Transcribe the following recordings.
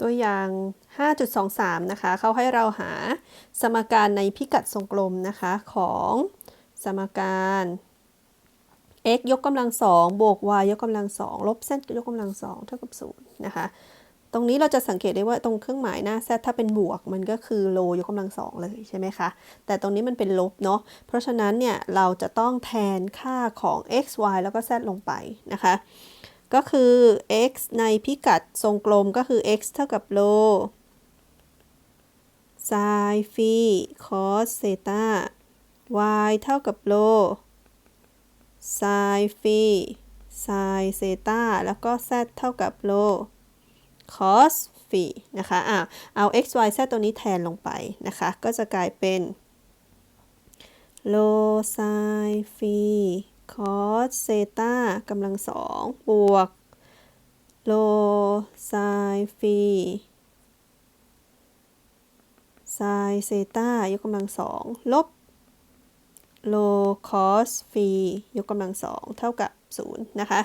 ตัวอย่าง 5.23 นะคะ เขาให้เราหาสมการในพิกัดทรงกลมนะคะของสมการ x ยกกำลังสองบวก y ยกกำลังสองลบ z ยกกำลังสองเท่ากับ0นะคะ ตรงนี้เราจะสังเกตได้ว่าตรงเครื่องหมายหน้า z ถ้าเป็นบวกมันก็คือโลยกกำลังสองเลยใช่ไหมคะ แต่ตรงนี้มันเป็นลบเนาะ เพราะฉะนั้นเนี่ยเราจะต้องแทนค่าของ x y แล้วก็ z ลงไปนะคะ ก็คือ x ในพิกัดทรงกลมก็คือ x เท่ากับโล sin ฟี cos เซตา y เท่ากับโล sin ฟี sin เซตาแล้วก็ z เท่ากับโล cos ฟีนะคะอะเอา x y z ตัวนี้แทนลงไปนะคะ ก็จะกลายเป็นโล sin ฟี cos เซตากำลังสองบวกโล sin ฟี sin เซตายกกำลังสองลบโล cos ฟียกกำลังสองเท่ากับ0นะคะ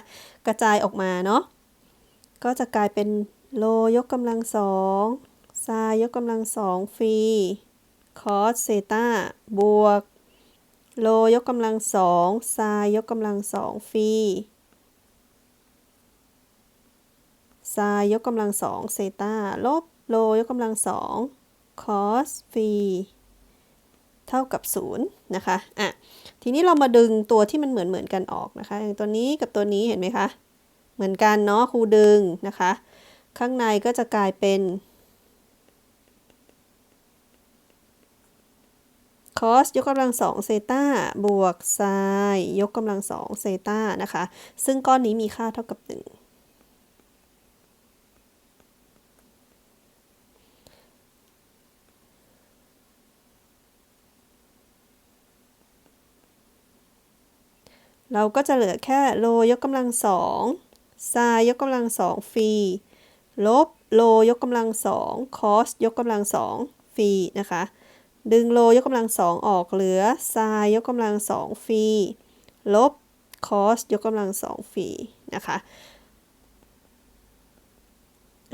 กระจายออกมาเนาะก็จะกลายเป็นโลยกกำลังสองซายกกำลังสองฟี cos เซตาบวก โลยกกำลังสองซายยกกำลังสองฟีซายยกกำลังสองเซตาลบโลยกกำลังสอง cos ฟีเท่ากับ0นะคะ อะ ทีนี้เรามาดึงตัวที่มันเหมือนเหมือนกันออกนะคะ อย่างตัวนี้กับตัวนี้เห็นไหมคะ เหมือนกันเนาะครูดึงนะคะ ข้างในก็จะกลายเป็น cos ยกกำลังสองเซตาบวก sin ยกกำลังสองเซตานะคะ ซึ่งก้อนนี้มีค่าเท่ากับ 1 เราก็จะเหลือแค่โลยกกำลังสองไซยยกกำลังสองฟี ลบโลยกกำลังสองคอสยกกำลังสองฟีนะคะ ดึงโลยกกำลังสองออกเหลือซายยกกำลังสองฟีลบคอสยกกำลังสองฟีนะคะ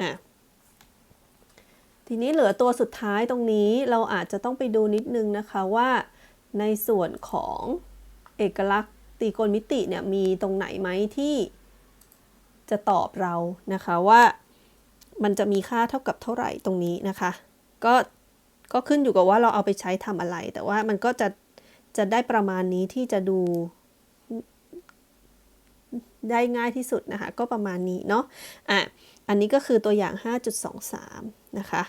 อะทีนี้เหลือตัวสุดท้ายตรงนี้เราอาจจะต้องไปดูนิดนึงนะคะว่าในส่วนของเอกลักษณ์ตรีโกณมิติเนี่ยมีตรงไหนไหมที่จะตอบเรานะคะว่ามันจะมีค่าเท่ากับเท่าไหร่ตรงนี้นะคะ ก็ ก็ขึ้นอยู่กับว่าเราเอาไปใช้ทำอะไร แต่ว่ามันก็จะจะได้ประมาณนี้ที่จะดูได้ง่ายที่สุดนะคะ ก็ประมาณนี้เนาะอะอันนี้ก็คือตัวอย่าง 5.23 นะคะ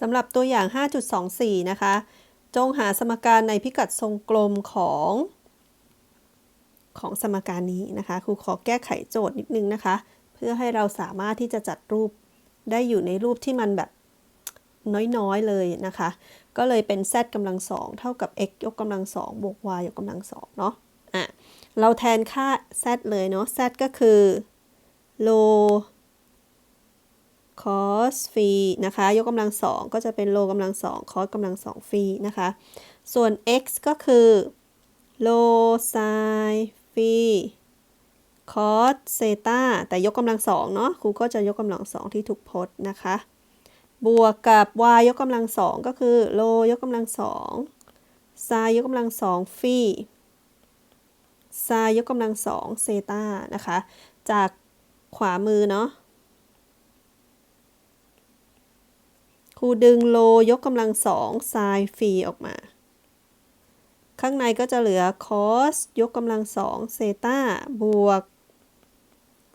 สำหรับตัวอย่าง 5.24 นะคะ จงหาสมการในพิกัดทรงกลมของของสมการนี้นะคะ ครูขอแก้ไขโจทย์นิดนึงนะคะ เพื่อให้เราสามารถที่จะจัดรูป ได้อยู่ในรูปที่มันแบบน้อยๆเลยนะคะ ก็เลยเป็น z กำลังสองเท่ากับ x ยกกำลังสองบวก y ยกกำลังสองเนาะอะเราแทนค่า z เลยเนาะ z ก็คือโล cos ฟีนะคะ ยกกำลังสองก็จะเป็นโลกำลังสอง cos กำลังสองฟีนะคะ ส่วน x ก็คือโล sin ฟ รี cos เซตาแต่ยกกำลังสองเนาะครูก็จะยกกำลังสองที่ถูกพจน์นะคะ บวกกับ y ยกกำลังสองก็คือโลยกกำลังสอง sin ยกกำลังสองฟรี sin ยกกำลังสองเซตานะคะ จากขวามือเนาะครูดึงโลยกกำลังสองไซฟีออกมา ข้างในก็จะเหลือคอสยกกำลังสองเซตาบวก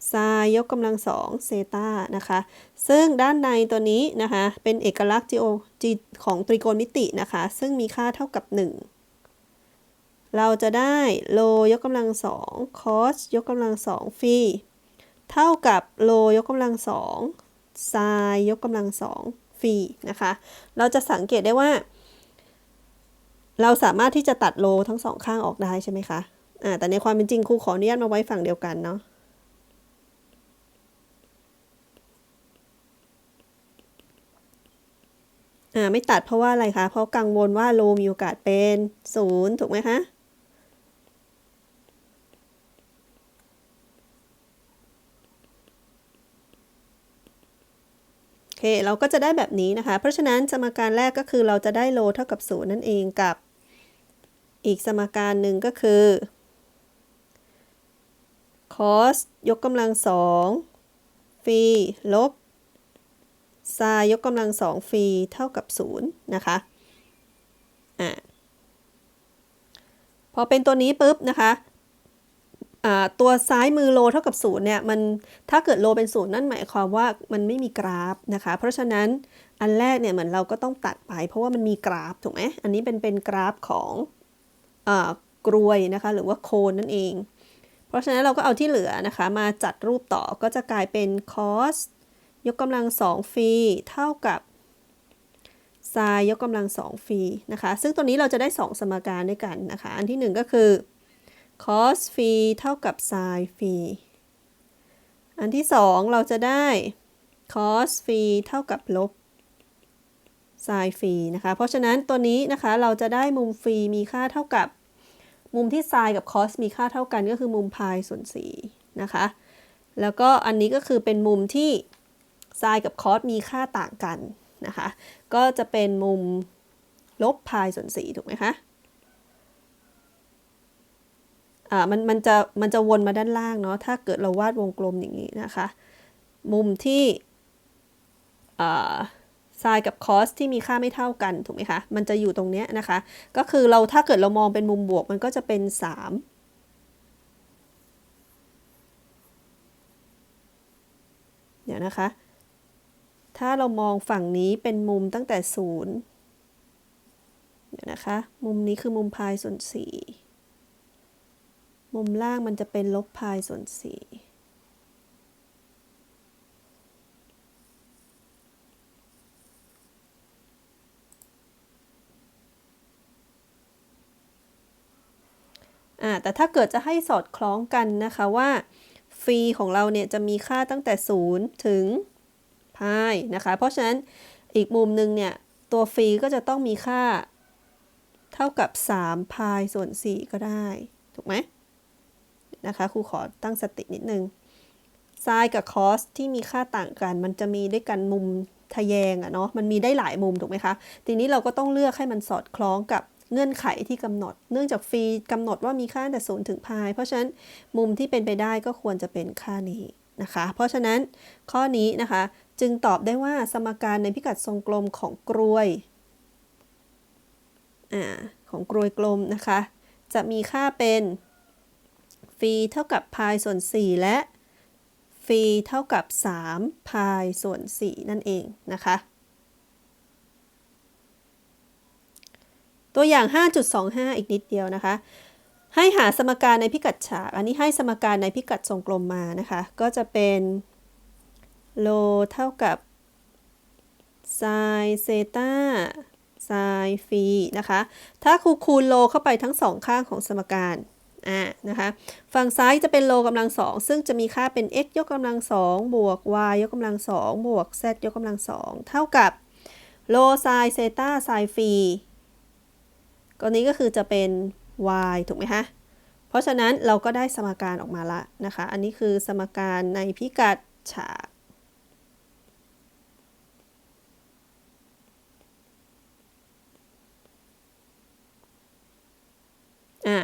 ไซยกกำลังสองเซตานะคะ ซึ่งด้านในตัวนี้นะคะ เป็นเอกลักษณ์ GOG ของตรีโกณมิตินะคะ ซึ่งมีค่าเท่ากับ 1 เราจะได้โลยกกำลังสองคอสยกกำลังสองฟีเท่ากับโลยกกำลังสองไซยกกำลังสองฟีนะคะ เราจะสังเกตได้ว่า เราสามารถที่จะตัดโลทั้งสองข้างออกได้ใช่ไหมคะอ่าแต่ในความเป็นจริงครูขออนุญาตมาไว้ฝั่งเดียวกันเนาะ ไม่ตัดเพราะว่าอะไรคะ เพราะกังวลว่าโลมีโอกาสเป็นศูนย์ถูกไหมคะเค เราก็จะได้แบบนี้นะคะ เพราะฉะนั้นสมการแรกก็คือเราจะได้โลเท่ากับ0นั่นเองกับอีกสมการหนึ่งก็คือ cos ยกกำลังสองฟีลบ sin ยกกำลังสองฟรีเท่ากับ0นะคะอ่าพอเป็นตัวนี้ปุ๊บนะคะตัวซ้ายมือโลเท่ากับศูนย์เนี่ยมันถ้าเกิดโลเป็นศูนย์นั่นหมายความว่ามันไม่มีกราฟนะคะ เพราะฉะนั้นอันแรกเนี่ยเหมือนเราก็ต้องตัดไป เพราะว่ามันมีกราฟถูกไหมอันนี้เป็นเป็นกราฟของอกรวยนะคะหรือว่าโคนนั่นเอง เพราะฉะนั้นเราก็เอาที่เหลือนะคะ มาจัดรูปต่อก็จะกลายเป็น cos ยกกำลังสองฟีเท่ากับ sin ยกกำลังสองฟีนะคะ ซึ่งตัวนี้เราจะได้ 2 สมการด้วยกันนะคะ อันที่ 1 ก็คือ cos ฟีเท่ากับ sin ฟีอันที่ 2 เราจะได้ cos ฟีเท่ากับลบ sin ฟีนะคะ เพราะฉะนั้นตัวนี้นะคะเราจะได้มุมฟีมีค่าเท่ากับ มุมที่ sin กับ cos มีค่าเท่ากันก็คือมุมพายส่วน4นะคะ แล้วก็อันนี้ก็คือเป็นมุมที่ sin กับ cos มีค่าต่างกันนะคะ ก็จะเป็นมุมลบพายส่วน4ถูกไหมคะอ่ามันมันจะมันจะวนมาด้านล่างเนาะถ้าเกิดเราวาดวงกลมอย่างนี้นะคะ มุมที่อ่าไซน์กับคอสที่มีค่าไม่เท่ากันถูกไหมคะ มันจะอยู่ตรงเนี้ยนะคะ ก็คือเราถ้าเกิดเรามองเป็นมุมบวกมันก็จะเป็น 3เดี๋ยวนะคะ ถ้าเรามองฝั่งนี้เป็นมุมตั้งแต่ศูนย์เดี๋ยวนะคะ มุมนี้คือมุมพายส่วน4มุมล่างมันจะเป็นลบพายส่วน4อ่าแต่ถ้าเกิดจะให้สอดคล้องกันนะคะว่าฟีของเราเนี่ยจะมีค่าตั้งแต่ 0 ถึง พายนะคะ เพราะฉะนั้นอีกมุมหนึ่งเนี่ย ตัวฟรีก็จะต้องมีค่าเท่ากับ 3 พายส่วน 4 ก็ได้ ถูกไหมนะคะครูขอตั้งสตินิดนึงไซน์กับคอสที่มีค่าต่างกัน มันจะมีด้วยกันมุมทะแยงอะเนาะมันมีได้หลายมุมถูกไหมคะ ทีนี้เราก็ต้องเลือกให้มันสอดคล้องกับเงื่อนไขที่กำหนด เนื่องจากฟรีกำหนดว่ามีค่าแต่ศูนย์ถึงพาย เพราะฉะนั้นมุมที่เป็นไปได้ก็ควรจะเป็นค่านี้นะคะ เพราะฉะนั้นข้อนี้นะคะ จึงตอบได้ว่าสมการในพิกัดทรงกลมของกรวยอของกรวยกลมนะคะ จะมีค่าเป็นฟีเท่ากับพายส่วน 4 และฟีเท่ากับ3พายส่วน 4 นั่นเองนะคะ ตัวอย่าง 5.25 อีกนิดเดียวนะคะ ให้หาสมการในพิกัดฉาก อันนี้ให้สมการในพิกัดทรงกลมมานะคะ ก็จะเป็น โลเท่ากับไซเซตาไซฟีนะคะ ถ้าคูคูณโลเข้าไปทั้งสองข้างของสมการอ่านะคะ ฝั่งซ้ายจะเป็นโลกำลังสองซึ่งจะมีค่าเป็น x ยกกำลังสองบวก y ยกกำลังสองบวก z ยกกำลังสองเท่ากับโลไซเซตาไซฟีก็นี้ก็คือจะเป็น y ถูกไหมคะ เพราะฉะนั้นเราก็ได้สมการออกมาละนะคะ อันนี้คือสมการในพิกัดฉาก อ่า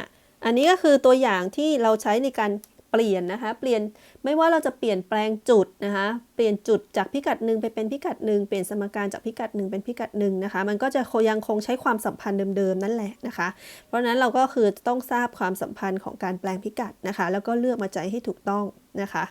อันนี้ก็คือตัวอย่างที่เราใช้ในการเปลี่ยนนะคะ เปลี่ยนไม่ว่าเราจะเปลี่ยนแปลงจุดนะคะ เปลี่ยนจุดจากพิกัดหนึ่งไปเป็นพิกัดหนึ่งเปลี่ยนสมการจากพิกัดหนึ่งเป็นพิกัดหนึ่งนะคะ มันก็จะยังคงใช้ความสัมพันธ์เดิมๆนั่นแหละนะคะ เพราะฉะนั้นเราก็คือต้องทราบความสัมพันธ์ของการแปลงพิกัดนะคะ แล้วก็เลือกมาใจให้ถูกต้องนะคะ